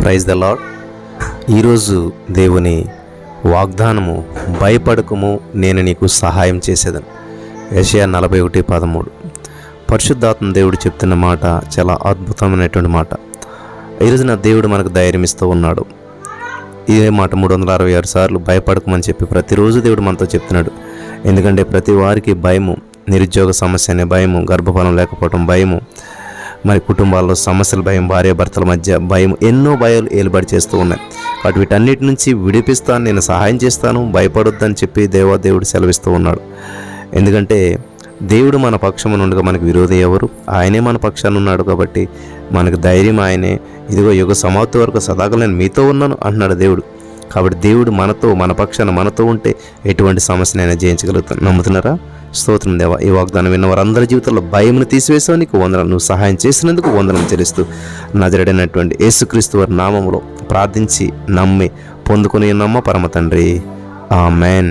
Praise the lord ఈరోజు దేవుని వాగ్దానము భయపడకము నేను నీకు సహాయం చేసేదను. యెషయా నలభై ఒకటి పదమూడు. పరిశుద్ధాత్మ దేవుడు చెప్తున్న మాట చాలా అద్భుతమైనటువంటి మాట. ఈరోజు నా దేవుడు మనకు ధైర్యం ఇస్తూ ఉన్నాడు. ఇదే మాట మూడు వందల అరవై ఆరు సార్లు భయపడకమని చెప్పి ప్రతిరోజు దేవుడు మనతో చెప్తున్నాడు. ఎందుకంటే ప్రతి వారికి భయము నిరుద్యోగ సమస్య అనే భయము గర్భఫలం లేకపోవడం భయము మరి కుటుంబాల్లో సమస్యల భయం భార్య భర్తల మధ్య భయం ఎన్నో భయాలు ఏలుబడి చేస్తూ ఉన్నాయి. కాబట్టి వీటన్నిటి నుంచి విడిపిస్తాను నేను సహాయం చేస్తాను భయపడొద్దని చెప్పి దేవాదేవుడు సెలవిస్తూ ఉన్నాడు. ఎందుకంటే దేవుడు మన పక్షము నుండిగా మనకు విరోధి ఎవరు? ఆయనే మన పక్షాన ఉన్నాడు కాబట్టి మనకు ధైర్యం ఆయనే. ఇదిగో యుగ సమాప్తి వరకు సదాకాలం నేను మీతో ఉన్నాను అంటున్నాడు దేవుడు. కాబట్టి దేవుడు మనతో మన పక్షాన మనతో ఉంటే ఎటువంటి సమస్యనైనా జయించగలుగుతాను నమ్ముతున్నారా? స్తోత్రం దేవ. ఈ వాగ్దానం విన్న వారందరి జీవితంలో భయమును తీసివేసావు నీకు వందనం నువ్వు సహాయం చేసినందుకు వందనం చెల్లిస్తూ నజరడైనటువంటి యేసుక్రీస్తు వారి నామములో ప్రార్థించి నమ్మి పొందుకుని నమ్మ పరమ తండ్రి. ఆ మ్యాన్